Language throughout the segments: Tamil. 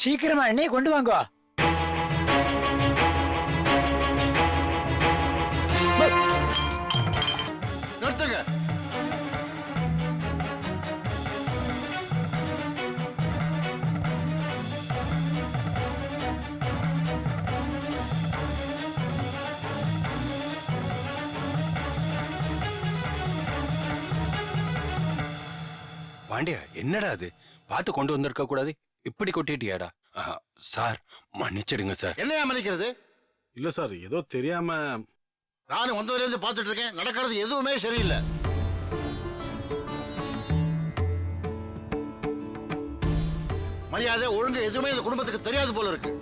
சீக்கிரமா எண்ணெயை கொண்டு வாங்கோ. நிறுத்துங்க. பாண்டியா என்னடா அது? பார்த்து கொண்டு வந்திருக்க கூடாது இப்படி கொட்டிட்டியாடா? சார் மன்னிச்சிடுங்க சார். என்னையா மன்னிக்கிறது? இல்ல சார் ஏதோ தெரியாம நானும் வந்ததுல இருந்து பார்த்துட்டு இருக்கேன். நடக்கிறது எதுவுமே சரியில்லை. மரியாதை ஒழுங்கு எதுவுமே இந்த குடும்பத்துக்கு தெரியாது போல இருக்கு.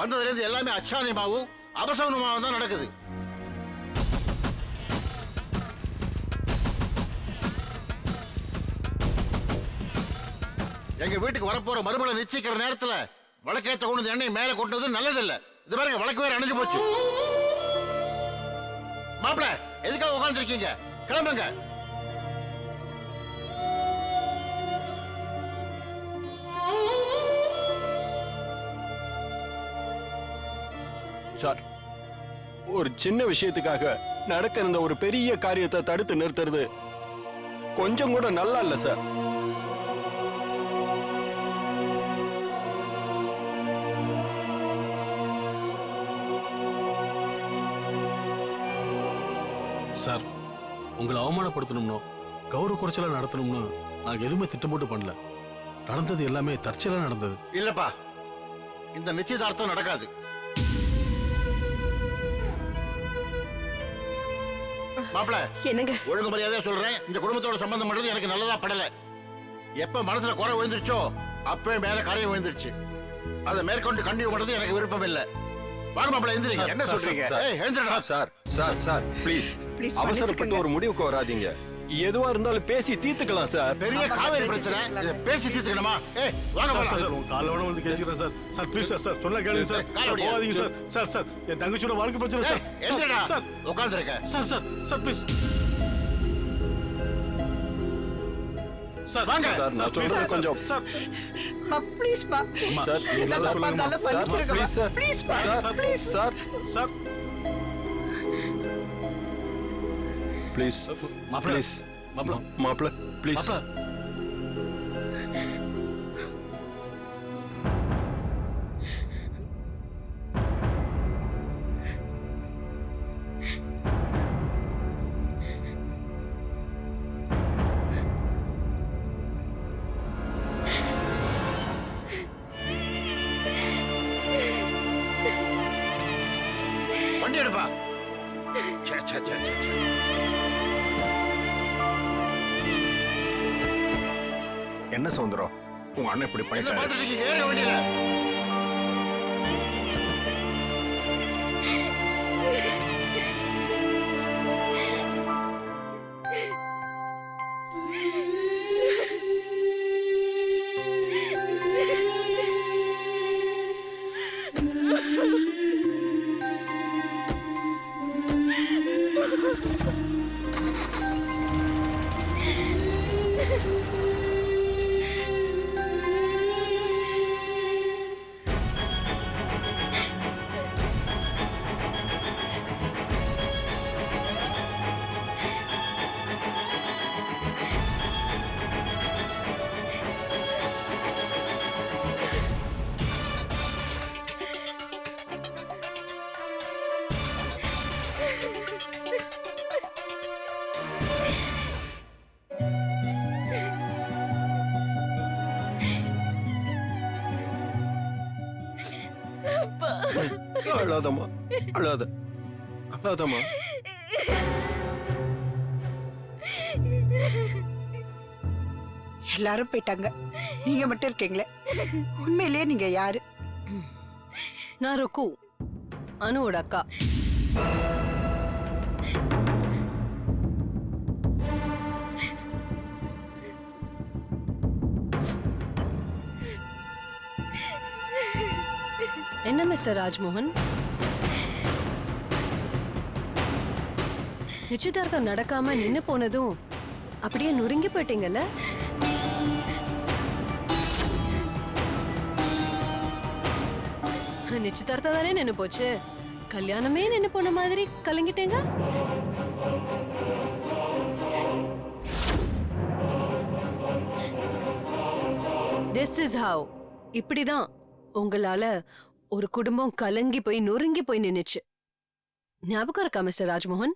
வந்ததுல இருந்து எல்லாமே அச்சானியமாவும் அபசவனமாவும் தான் நடக்குது. எங்க வீட்டுக்கு வரப்போற மறுபடியும் நிச்சயிக்கிற நேரத்துல வழக்கேற்ற கொண்டு எண்ணெய் மேல கொண்டது நல்லதில்ல. இது பாருங்க வழக்கு வேற அணைஞ்சு போச்சு. மாப்பிள எதுக்காக உட்காந்துருக்கீங்க கிளம்புங்க. சார் ஒரு சின்ன விஷயத்துக்காக நடக்க இருந்த ஒரு பெரிய காரியத்தை தடுத்து நிறுத்துறது கொஞ்சம் கூட நல்லா இல்ல சார். உங்களை அவமானப்படுத்தணும்னோ கௌரவ குறைச்சலா நடத்தணும்னு நாங்க எதுவுமே திட்டம் போட்டு பண்ணல. நடந்தது எல்லாமே தற்செயலா நடந்தது. இல்லப்பா. இந்த நிச்சயதார்த்தம் நடக்காது. மாப்பிள என்னங்க? ஒழுங்கு மரியாதையா சொல்றேன். இந்த குடும்பத்தோட சம்பந்தம் பண்றது எனக்கு நல்லதா படல. எப்ப மனசுல குறை விழுந்துருச்சோ அப்பவே மேல கரையும் விழுந்துருச்சு. அதை மேற்கொண்டு கண்டிவு பண்றது எனக்கு விருப்பம் இல்ல. வாங்க மாப்பிள எந்திரிங்க. என்ன சொல்றீங்க? எழுந்திரடா. Sir. Sir sir please Please, அவசரப்பட்டு. ஒரு முடிவுக்கு வராதீங்க. எதுவா இருந்தாலும் பேசி தீர்த்துக்கலாம் சார் பெரிய காவேரி பிரச்சனை. இதை பேசி தீர்த்துக்கணுமா? ஏய் வாங்க சார் போலாம். சார் உங்க கால வேணா வந்து கேட்கிறேன் sir sir please sir sir சொன்னா கேளுங்க சார். போகாதீங்க சார் சார் சார் என் தங்கச்சியோட வாழ்க்கை பிரச்சனை சார் எந்திரடா. சார் உட்கார்ந்திருக்க. Sir sir sir please sir வாங்க. சார், நான் சார், கொஞ்சம். சார் ப்ளீஸ் பா சார் நீங்க please sir please sir please sir sir please மாப்பிள ப்ளீஸ் மாப்பிள மாப்பிள ப்ளீஸ் வண்டி எடுப்பா. என்ன சௌந்தரம்? உங்க அண்ணன் இப்படி பண்ணிட்டாரு. அழாதம்மா அழாத அழாதம்மா. எல்லாரும் போயிட்டாங்க. நீங்க மட்டும் இருக்கீங்களே. உண்மையிலேயே நீங்க யாரு? நான் ருக்கு. அனுவோட அக்கா. என்ன மிஸ்டர் ராஜ்மோகன்? நிச்சயதார்த்தம் நடக்காம நின்னு போனதும் அப்படியே நொறுங்கி போயிட்டீங்கல்ல? நிச்சயதார்த்தம் தானே நின்னு போச்சு? கல்யாணமே நின்னு போன மாதிரி கலங்கிட்டேங்க? திஸ் இஸ் ஹவ் இப்படிதான் உங்களால ஒரு குடும்பம் கலங்கி போய் நொறுங்கி போய் நின்னுச்சு. ஞாபகம் இருக்கா மிஸ்டர் ராஜ்மோகன்?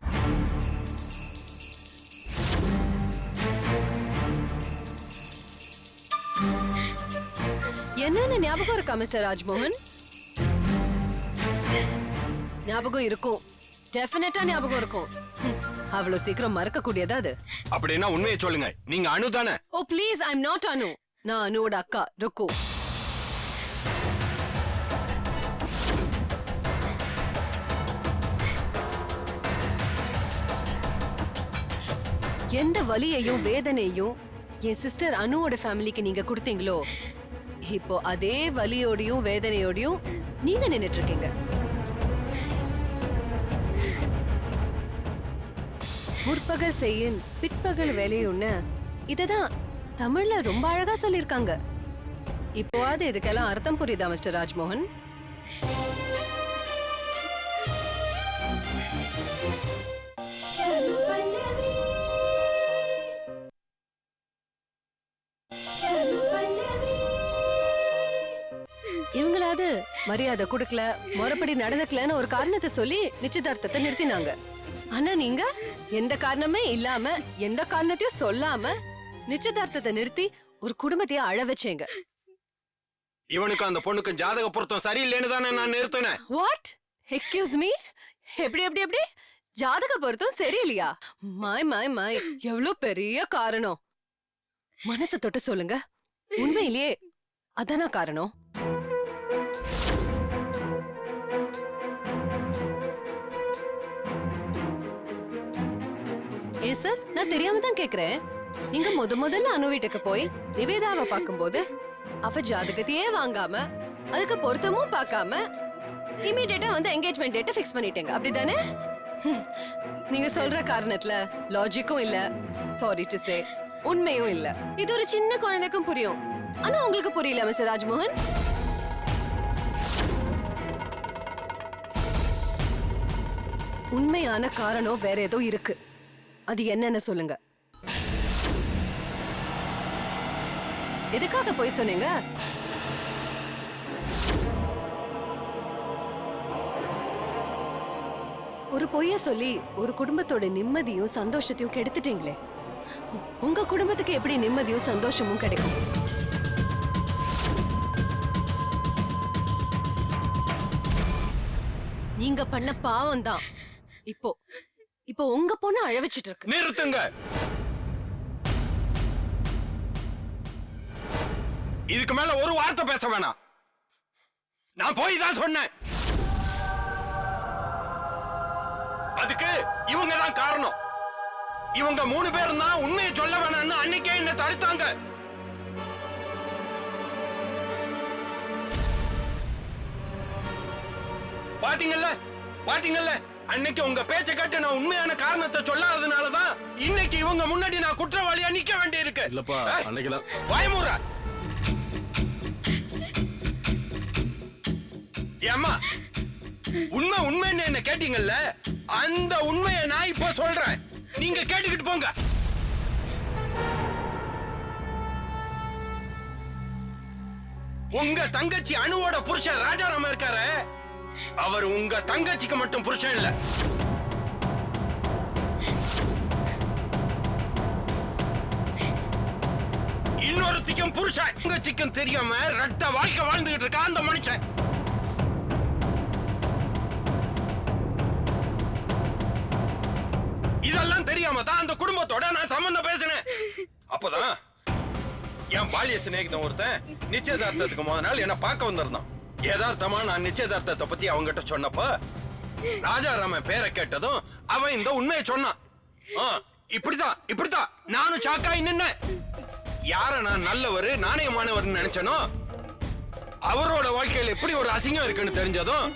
என்னன்னு ஞாபகம் இருக்கா மிஸ்டர் ராஜ்மோகன்? ஞாபகம் இருக்கும். டெஃபினட்டா ஞாபகம் இருக்கும். அவ்வளவு சீக்கிரம் மறக்க கூடியதா அது? அப்படின்னா உண்மையை சொல்லுங்க. நீங்க அனு தானே? ஓ please I am not Anu நான் அனுவோட அக்கா ருக்கு. எந்த வலியையும் வேதனையும் என் சிஸ்டர் அனுவோட ஃபேமிலிக்கு நீங்க கொடுத்தீங்களோ இப்போ அதே வலியோடையும் வேதனையோடையும் நீங்க நின்னுட்டு இருக்கீங்க முற்பகல் செய்யின் பிற்பகல் வேலையுன்னு இததான் தமிழ்ல ரொம்ப அழகா சொல்லியிருக்காங்க. இப்போவாது இதுக்கெல்லாம் அர்த்தம் புரியுதா மிஸ்டர் ராஜ்மோகன்? மரியாதை கொடுக்கல முறைப்படி நடந்துக்கலன்னு ஒரு காரணத்தை சொல்லி நிச்சயதார்த்தத்தை நிறுத்தினாங்க. ஆனா நீங்க எந்த காரணமே இல்லாம எந்த காரணத்தையும் சொல்லாம நிச்சயதார்த்தத்தை நிறுத்தி ஒரு குடும்பத்தையே அழ வச்சீங்க. இவனுக்கும் அந்த பொண்ணுக்கும் ஜாதக பொருத்தம் சரியில்லைன்னு தானே நான் நிறுத்தினேன். வாட் எக்ஸ்கியூஸ் மீ எப்படி எப்படி எப்படி? ஜாதக பொருத்தம் சரியில்லையா? மாய் மாய் மாய் எவ்வளவு பெரிய காரணம். மனசை தொட்டு சொல்லுங்க. உண்மையிலேயே அதானா காரணம்? ஏ சார் நான் தெரியாம தான் கேக்குறேன். நீங்க முத முதல்ல அனு வீட்டுக்கு போய் நிவேதாவை பார்க்கும்போது அவ ஜாதகத்தையே வாங்காம அதுக்கு பொருத்தமும் பார்க்காம இமீடியட்டா வந்து என்கேஜ்மெண்ட் டேட்டை ஃபிக்ஸ் பண்ணிட்டீங்க. அப்படிதானே நீங்க சொல்ற காரணத்துல லாஜிக்கும் இல்ல. சாரி டு சே உண்மையும் இல்ல. இது ஒரு சின்ன குழந்தைக்கும் புரியும். ஆனா உங்களுக்கு புரியல மிஸ்டர் ராஜ்மோகன்? உண்மையான காரணம் வேற ஏதோ இருக்கு. அது என்னன்னு சொல்லுங்க. எதுக்காக போய் சொன்னீங்க? ஒரு பொய்ய சொல்லி ஒரு குடும்பத்தோட நிம்மதியும் சந்தோஷத்தையும் கெடுத்துட்டீங்களே. உங்க குடும்பத்துக்கு எப்படி நிம்மதியும் சந்தோஷமும் கிடைக்கும்? நீங்க பண்ண பாவம் தான் இப்போ இப்போ உங்க பொண்ணு அழவச்சிட்டு இருக்கு நிறுத்துங்க. இதுக்கு மேல ஒரு வார்த்தை பேச வேணாம். நான் போய் தான் சொன்னேன். அதுக்கு இவங்க தான் காரணம். இவங்க மூணு பேரும் தான் உண்மையை சொல்ல வேணாம்னு அன்னைக்கே என்ன தடுத்தாங்க. பாத்தீங்கல்ல? பாத்தீங்கல்ல? அன்னைக்கு உங்க பேச்ச கேட்டு நான் உண்மையான காரணத்தை சொல்லாததுனாலதான் இன்னைக்கு இவங்க முன்னாடி நான் குற்றவாளியா நிக்க வேண்டியிருக்கு. இல்லப்பா ஏய், அன்னைக்கெல்லாம் வாய்மூற ஏம்மா உண்மை உண்மைன்னு என்ன கேட்டீங்கல்ல? அந்த உண்மையை நான் இப்ப சொல்றேன். நீங்க கேட்டுக்கிட்டு போங்க. உங்க தங்கச்சி அணுவோட புருஷன் ராஜாராம இருக்காரு அவர் உங்க தங்கச்சிக்கு மட்டும் புருஷன் இல்ல. இன்னொருத்திக்கும் புருஷன். தங்கச்சிக்கும் தெரியாம ரெட்ட வாழ்க்கை வாழ்ந்துகிட்டு இருக்க அந்த மனுஷன். இதெல்லாம் தெரியாம தான் அந்த குடும்பத்தோட நான் சம்பந்தம் பேசினேன். அப்பதான் என் பாலிய சிநேகிதன் ஒருத்தன் நிச்சயதார்த்தத்துக்கு முத நாள் என்ன பார்க்க வந்திருந்தான். யதார்த்தமா நான் நிச்சயதார்த்தத்தை பத்தி அவங்கிட்ட சொன்னப்ப ராஜாராமன் பேரை கேட்டதும் அவன் இந்த உண்மையை சொன்னான். இப்படிதான் இப்படிதான். நானும் சாக்காய் நின்னேன். யார நான் நல்லவர் நாணயமானவர் நினைச்சனோ அவரோட வாழ்க்கையில எப்படி ஒரு அசிங்கம் இருக்குன்னு தெரிஞ்சதும்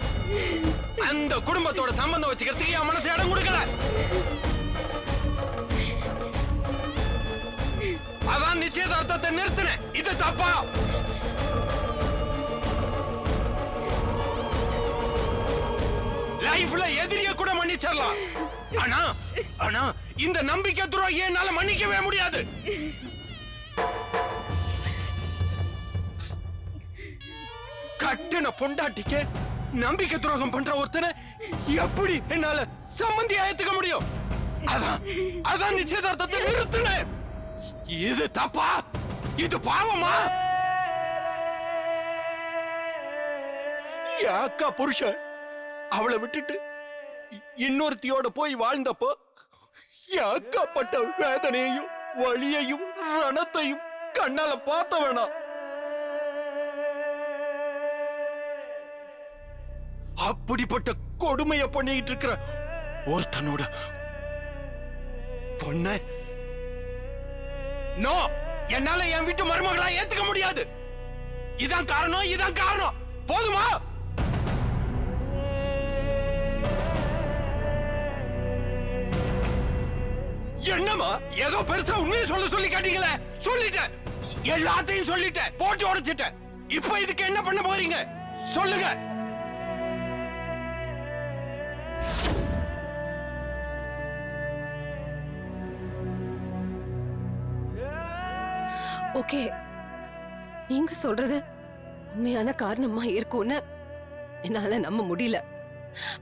அந்த குடும்பத்தோட சம்பந்தம் வச்சுக்கிறதுக்கு என் மனசு இடம் கொடுக்கல. அதான் நிச்சயதார்த்தத்தை நிறுத்தினேன். இது தப்பா? லைஃப்ல எதிரிய கூட மன்னிச்சிடலாம். ஆனா ஆனா இந்த நம்பிக்கை துரோகியை என்னால மன்னிக்கவே முடியாது. கட்டுன பொண்டாட்டிக்கு நம்பிக்கை துரோகம் பண்ற ஒருத்தனை எப்படி என்னால சம்மந்தி ஏத்துக்க முடியும்? அதான் அதான் நிச்சயதார்த்தத்தை நிறுத்தினேன். இது தப்பா? இது பாவமா? என் அக்கா புருஷன். அவளை விட்டுட்டு இன்னொருத்தியோட போய் வாழ்ந்தப்போ என் வேதனையையும் வழியையும் ரணத்தையும் கண்ணால பார்த்த வேணாம் அப்படிப்பட்ட கொடுமைய பண்ணிட்டு இருக்கிற ஒருத்தனோட பொண்ண நோ என்னால என் வீட்டு மருமகளா ஏத்துக்க முடியாது. இதான் காரணம் இதான் காரணம். போதுமா? என்னமா ஏதோ பெருசா உண்மையை சொல்ல சொல்லி காட்டீங்களே சொல்லிட்டேன். எல்லாத்தையும் சொல்லிட்டேன். போட்டு உடைச்சிட்டேன். இப்ப இதுக்கு என்ன பண்ண போறீங்க? சொல்லுங்க. ஓகே. நீங்க சொல்றது உண்மையான காரணமா இருக்கும்னு என்னால நம்ப முடியல.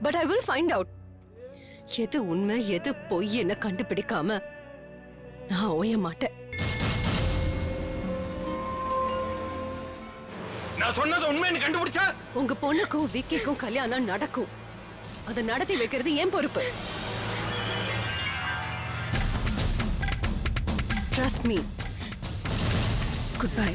But I will find out எது உண்மை எது பொய் என்ன கண்டுபிடிக்காம நான் ஓய மாட்டேன். நான் சொன்னது உண்மைன்னு கண்டுபிடிச்சா? உங்க பொண்ணுக்கும் விக்கிக்கும் கல்யாணம் நடக்கும். அதை நடத்தி வைக்கிறது ஏன் பொறுப்பு. Trust me good bye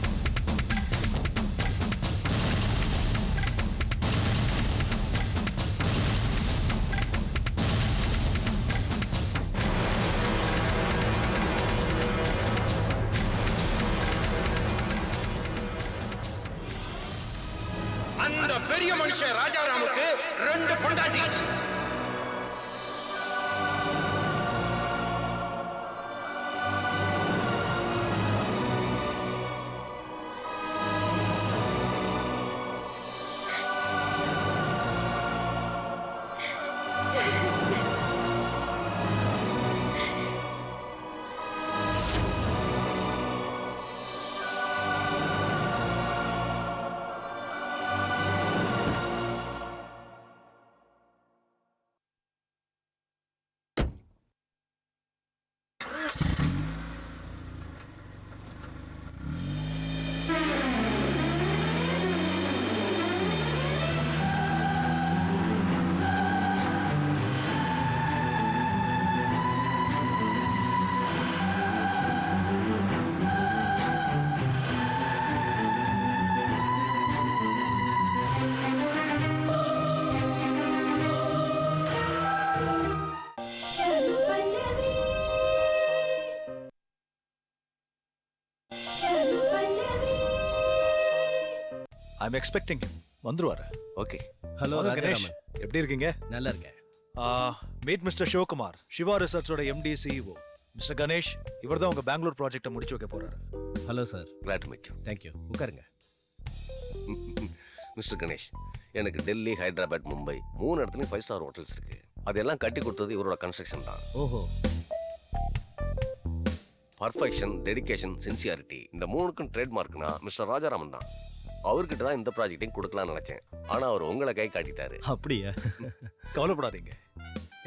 I'm expecting வந்துருவாரு. Okay hello Ganesh. எப்படி இருக்கீங்க? நல்லா இருக்கேன். மீட் மிஸ்டர் சிவகுமார் சிவா ரிசர்ச்சோட எம்டி சிஇஓ மிஸ்டர் கணேஷ் இவர் தான் உங்க பெங்களூர் ப்ராஜெக்ட்டை முடிச்சு வைக்க போறாரு. Hello sir glad meet you thank you உட்காருங்க. மிஸ்டர் கணேஷ் எனக்கு டெல்லி ஹைதராபாத் மும்பை மூணு இடத்துலையும் ஃபைவ் ஸ்டார் ஹோட்டல்ஸ் இருக்கு. அதெல்லாம் கட்டி கொடுத்தது இவரோட கன்ஸ்ட்ரக்ஷன் தான். ஓஹோ. பர்ஃபெக்ஷன் டெடிகேஷன் சின்சியாரிட்டி இந்த மூணுக்கும் ட்ரேட்மார்க்னா மிஸ்டர் ராஜாராமன் தான். அவர்கிட்ட தான் இந்த ப்ராஜெக்டையும் கொடுக்கலாம்னு நினைச்சேன். ஆனா அவர் உங்களை கை காட்டிட்டாரு. அப்படியா? கவலைப்படாதீங்க.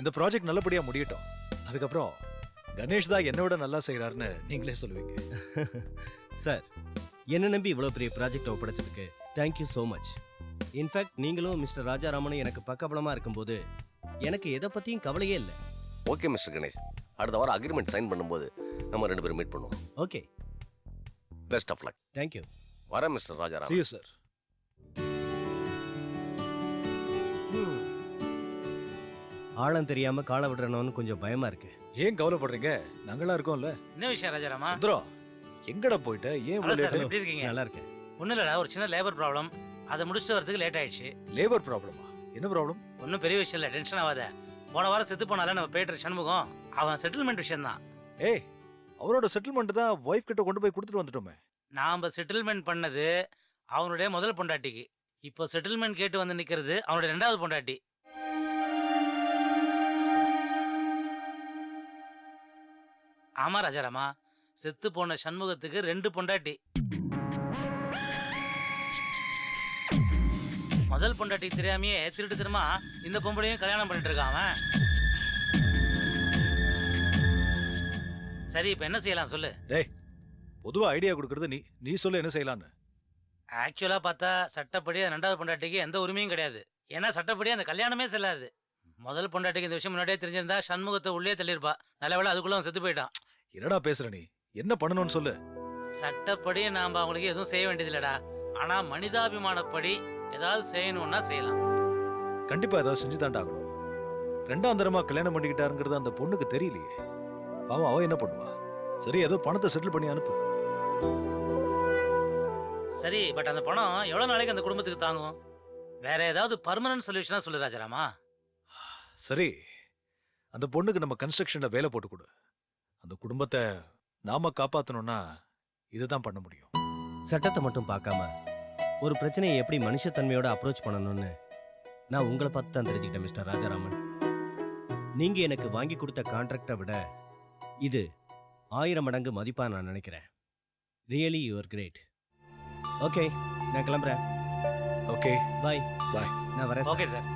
இந்த ப்ராஜெக்ட் நல்லபடியா முடியட்டும். அதுக்கப்புறம் கணேஷ் தான் என்னை விட நல்லா செய்கிறாருன்னு நீங்களே சொல்லுவீங்க. சார் என்ன நம்பி இவ்வளோ பெரிய project ஒப்படைச்சதுக்கு thank you so much in fact நீங்களும் மிஸ்டர் ராஜாராமனும் எனக்கு பக்கபலமாக இருக்கும்போது எனக்கு எதை பற்றியும் கவலையே இல்லை. Okay mister Ganesh. அடுத்த வாரம் அக்ரிமெண்ட் சைன் பண்ணும்போது நம்ம ரெண்டு பேரும் மீட் பண்ணுவோம். Okay best of luck thank you வரேன் mister Rajaram. See you sir ஆழம் தெரியாம காலை விடுறனோன்னு கொஞ்சம் பயமா இருக்கு. ஏன் கவலைப்படுறீங்க? நாங்களா இருக்கோம்ல. என்ன விஷயம் ராஜாராமா? சுந்தரம் எங்கடா போயிட்ட? ஏன் ஹலோ சார் எப்படி இருக்கீங்க? நல்லா இருக்கேன். ஒன்றும் இல்லைடா ஒரு சின்ன லேபர் ப்ராப்ளம் அதை முடிச்சுட்டு வரதுக்கு லேட் ஆயிடுச்சு. லேபர் ப்ராப்ளமா என்ன ப்ராப்ளம் ஒன்றும் பெரிய விஷயம் இல்லை டென்ஷன் ஆகாத. போன வாரம் செத்து போனால நம்ம பேட்டர் சண்முகம் அவன் செட்டில்மெண்ட் விஷயம் தான் ஏய் அவரோட செட்டில்மெண்ட் தான் ஒய்ஃப் கிட்ட கொண்டு போய் கொடுத்துட்டு வந்துட்டோமே. நாம் செட்டில்மெண்ட் பண்ணது அவனுடைய முதல் பொண்டாட்டிக்கு. இப்போ செட்டில்மெண்ட் கேட்டு வந்து நிற்கிறது அவனுடைய ரெண்டாவது பொண்டாட்டி. ஆமா ராஜாராமா செத்து போன சண்முகத்துக்கு ரெண்டு பொண்டாட்டி. முதல் பொண்டாட்டி தெரியாமையே திருட்டு திருமா இந்த பொம்பளையும் கல்யாணம் பண்ணிட்டு இருக்கான் அவன். சரி இப்போ என்ன செய்யலாம் சொல்லு. டேய் பொதுவா ஐடியா கொடுக்கறது நீ நீ சொல்லு என்ன செய்யலான்னு ஆக்சுவலாக பார்த்தா சட்டப்படி அந்த ரெண்டாவது பொண்டாட்டிக்கு எந்த உரிமையும் கிடையாது. ஏன்னா சட்டப்படி அந்த கல்யாணமே செல்லாது. முதல் பொண்டாட்டிக்கு இந்த விஷயம் முன்னாடியே தெரிஞ்சிருந்தா சண்முகத்தை உள்ளே தள்ளியிருப்பா. நல்ல வேளை அதுக்குள்ள அவன் செத்து போயிட்டான். என்னடா பேசுற நீ? என்ன பண்ணணும்னு சொல்லு. சட்டப்படி நாம் அவங்களுக்கு எதுவும் செய்ய வேண்டியதில்லடா. ஆனால் மனிதாபிமானப்படி ஏதாவது செய்யணும்னா செய்யலாம். கண்டிப்பா ஏதாவது செஞ்சு ஆகணும். ரெண்டாம் தரமா கல்யாணம் பண்ணிக்கிட்டாருங்கிறது அந்த பொண்ணுக்கு தெரியலையே. பாவம் அவ என்ன பண்ணுவா? சரி ஏதோ பணத்தை செட்டில் பண்ணி அனுப்பு. சரி பட் அந்த பணம் எவ்வளோ நாளைக்கு அந்த குடும்பத்துக்கு தாங்கும்? வேற ஏதாவது பர்மனன்ட் சொல்யூஷனாக சொல்லு ராஜாராமா. சரி அந்த பொண்ணுக்கு நம்ம கன்ஸ்ட்ரக்ஷன்ல வேலை போட்டு கொடு. அந்த குடும்பத்தை நாம காப்பாத்தணும்னா இதுதான் பண்ண முடியும். சட்டத்தை மட்டும் பார்க்காம ஒரு பிரச்சனையை எப்படி மனுஷத்தன்மையோட அப்ரோச் பண்ணணும்னு நான் உங்களை பார்த்து தான் தெரிஞ்சுக்கிட்டேன் மிஸ்டர் ராஜாராமன். நீங்க எனக்கு வாங்கி கொடுத்த கான்ட்ராக்டை விட இது ஆயிரம் மடங்கு மதிப்பா நான் நினைக்கிறேன். ரியலி யூஆர் கிரேட் ஓகே நான் கிளம்புறேன். Okay bye Bye. நான் வரேன் ஓகே சார்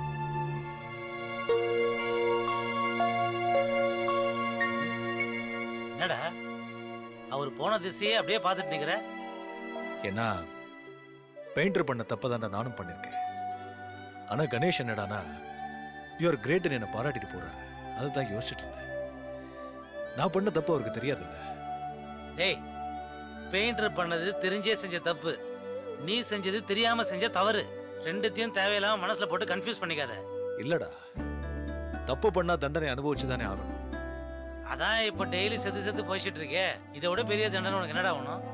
என்னடா? அவர் போன திசையே அப்படியே பார்த்துட்டு நிக்கிற? ஏன்னா பெயிண்டர் பண்ண தப்ப நானும் பண்ணிருக்கேன். ஆனா கணேஷ் என்னடானா யுவர் கிரேட்னு என்னை பாராட்டிட்டு போறாரு. அதுதான் யோசிச்சுட்டு இருந்தேன். நான் பண்ண தப்பு அவருக்கு தெரியாதுல்ல. டேய் பெயிண்டர் பண்ணது தெரிஞ்சே செஞ்ச தப்பு. நீ செஞ்சது தெரியாம செஞ்ச தவறு. ரெண்டுத்தையும் தேவையில்லாம மனசுல போட்டு கன்ஃபியூஸ் பண்ணிக்காத. இல்லடா. தப்பு பண்ணா தண்டனை அனுபவிச்சு தானே ஆகணும். அதான் இப்போ டெய்லி செத்து செத்து போயிட்டு இருக்கே. இதை விட பெரிய தண்டனை உனக்கு என்னடா வேணும்?